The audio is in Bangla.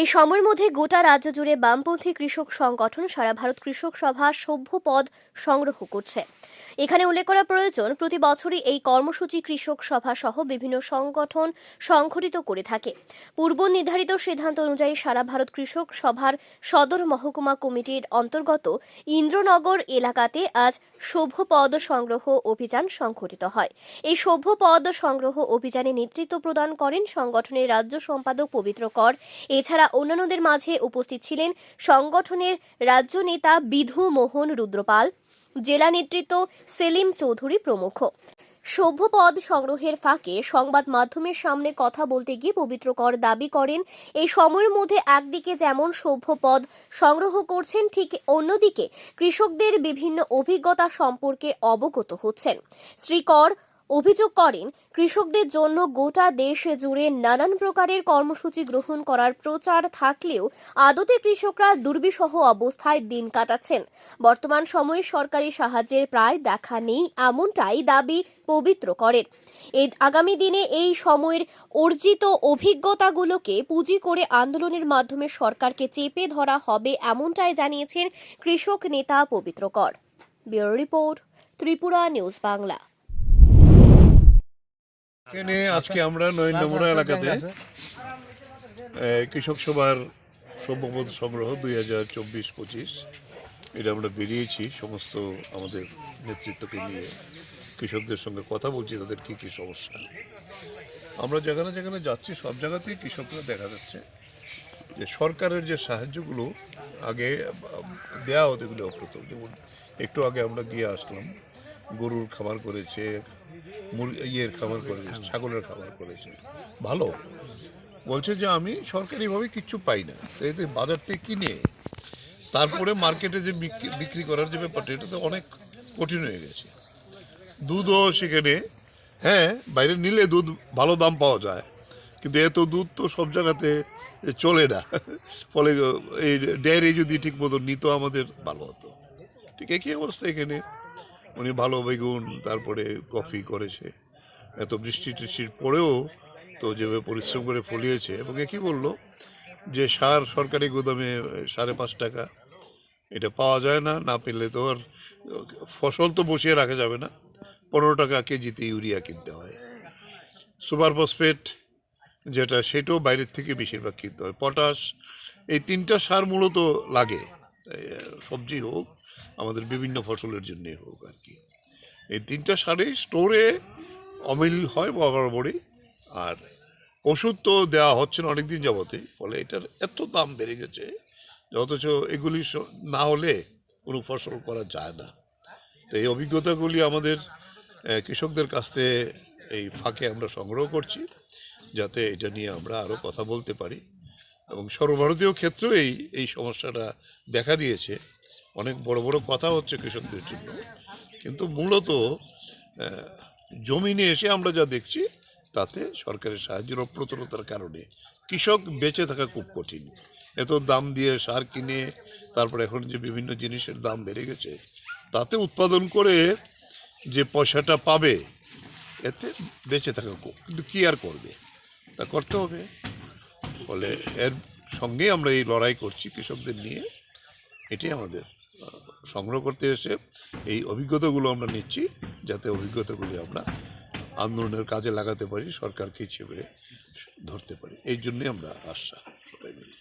এই সময়ের মধ্যে গোটা রাজ্য জুড়ে বামপন্থী কৃষক সংগঠন সারা ভারত কৃষক সভা সভ্য পদ সংগ্রহ করছে। এখানে উল্লেখ করা প্রয়োজন, প্রতি বছরই এই কর্মসূচি কৃষক সভা সহ বিভিন্ন সংগঠন সংঘটিত করে থাকে। পূর্ব নির্ধারিত সিদ্ধান্ত অনুযায়ী সারা ভারত কৃষক সভার সদর মহকুমা কমিটির অন্তর্গত ইন্দ্রনগর এলাকাতে আজ সভ্য পদ সংগ্রহ অভিযান সংঘটিত হয়। এই সভ্য পদ সংগ্রহ অভিযানে নেতৃত্ব প্রদান করেন সংগঠনের রাজ্য সম্পাদক পবিত্র কর, এছাড়া অন্যান্যদের মাঝে উপস্থিত ছিলেন সংগঠনের রাজ্য নেতা বিধু মোহন রুদ্রপাল, জেলা নেতৃত্ব সেলিম চৌধুরী প্রমুখ। সভ্য পদ সংগ্রহের ফাঁকে সংবাদ মাধ্যমের সামনে কথা বলতে গিয়ে পবিত্র কর দাবি করেন, এই সময়ের মধ্যে একদিকে যেমন সভ্য পদ সংগ্রহ করছেন, ঠিক অন্যদিকে কৃষকদের বিভিন্ন অভিজ্ঞতা সম্পর্কে অবগত হচ্ছেন। শ্রী কর অভিযোগ করেন, কৃষকদের জন্য গোটা দেশ জুড়ে নানান প্রকারের কর্মসূচি গ্রহণ করার প্রচার থাকলেও আদতে কৃষকরা দুর্বিষহ অবস্থায় দিন কাটাচ্ছেন। বর্তমান সময়ে সরকারি সাহায্যের প্রায় দেখা নেই, এমনটাই দাবি পবিত্র করেন। আগামী দিনে এই সময়ের অর্জিত অভিজ্ঞতাগুলোকে পুঁজি করে আন্দোলনের মাধ্যমে সরকারকে চেপে ধরা হবে এমনটাই জানিয়েছেন কৃষক নেতা পবিত্র কর। Bureau report, Tripura news Bangla. এখানে আজকে আমরা নরেন্দ্রপুরা এলাকাতে কৃষক সভার সভ্যপদ সংগ্রহ দুই হাজার চব্বিশ পঁচিশ। এটা আমরা বেরিয়েছি সমস্ত আমাদের নেতৃত্বকে নিয়ে। কৃষকদের সঙ্গে কথা বলছি তাদের কী কী সমস্যা। আমরা যেখানে যেখানে যাচ্ছি সব জায়গাতেই কৃষকরা দেখা যাচ্ছে যে সরকারের যে সাহায্যগুলো আগে দেওয়া হতো এগুলো অপ্রতুল। যেমন একটু আগে আমরা গিয়ে আসলাম গরুর খাবার করেছে মুর- ইয়ের খাবার করেছে, ছাগলের খাবার করেছে। ভালো। বলছে যে আমি সরকারিভাবে কিচ্ছু পাই না। তো এতে বাজার থেকে কিনে তারপরে মার্কেটে যে বিক্রি করার যে ব্যাপারটা এটা তো অনেক কঠিন হয়ে গেছে। দুধও সেখানে হ্যাঁ বাইরে নিলে দুধ ভালো দাম পাওয়া যায়, কিন্তু এত দুধ তো সব জায়গাতে চলে না। ফলে এই ডেয়ারি যদি ঠিক মতো নিত, আমাদের ভালো হতো। ঠিক একই অবস্থা এখানে। উনি ভালো বেগুন, তারপরে কফি করেছে। এত বৃষ্টি টিষ্টির পরেও তো যেভাবে পরিশ্রম করে ফলিয়েছে, এবং একই বলল? যে সার সরকারি গুদামে সাড়ে পাঁচ টাকা, এটা পাওয়া যায় না না পেলে তো আর ফসল তো বসিয়ে রাখা যাবে না। পনেরো টাকা কেজিতে ইউরিয়া কিনতে হয়। সুপার ফসফেট যেটা, সেটাও বাইরের থেকে বেশিরভাগ কিনতে হয়। পটাশ, এই তিনটা সার মূলত লাগে। সবজি হোক আমাদের বিভিন্ন ফসলের জন্যে হোক আর কি। এই তিনটা সারেই স্টোরে অমিল হয় বরাবরই, আর ওষুধ তো দেওয়া হচ্ছে না অনেকদিন যাবতেই, ফলে এটার এত দাম বেড়ে গেছে অথচ এগুলি না হলে কোনো ফসল করা যায় না। তো এই অভিজ্ঞতাগুলি আমাদের কৃষকদের কাছ থেকে এই ফাঁকে আমরা সংগ্রহ করছি, যাতে এটা নিয়ে আমরা আরও কথা বলতে পারি। এবং সর্বভারতীয় ক্ষেত্রেও এই এই সমস্যাটা দেখা দিয়েছে। অনেক বড় বড় কথা হচ্ছে কৃষকদের জন্য। কিন্তু মূলত আহ, জমিনে এসে আমরা যা দেখছি তাতে সরকারের সাহায্যের অপ্রতুলতার কারণে কৃষক বেঁচে থাকা খুব কঠিন। এত দাম দিয়ে সার কিনে তারপরে এখন যে বিভিন্ন জিনিসের দাম বেড়ে গেছে তাতে উৎপাদন করে যে পয়সাটা পাবে এতে বেঁচে থাকা কিন্তু কী আর করবে? তা করতে হবে। ফলে এর সঙ্গে আমরা এই লড়াই করছি কৃষকদের নিয়ে। এটাই আমাদের সংগ্রহ করতে এসে এই অভিজ্ঞতাগুলো আমরা নিচ্ছি, যাতে অভিজ্ঞতাগুলি আমরা আন্দোলনের কাজে লাগাতে পারি, সরকারকে হিসেবে ধরতে পারি। এই জন্যে আমরা আশা সবাই মিলে।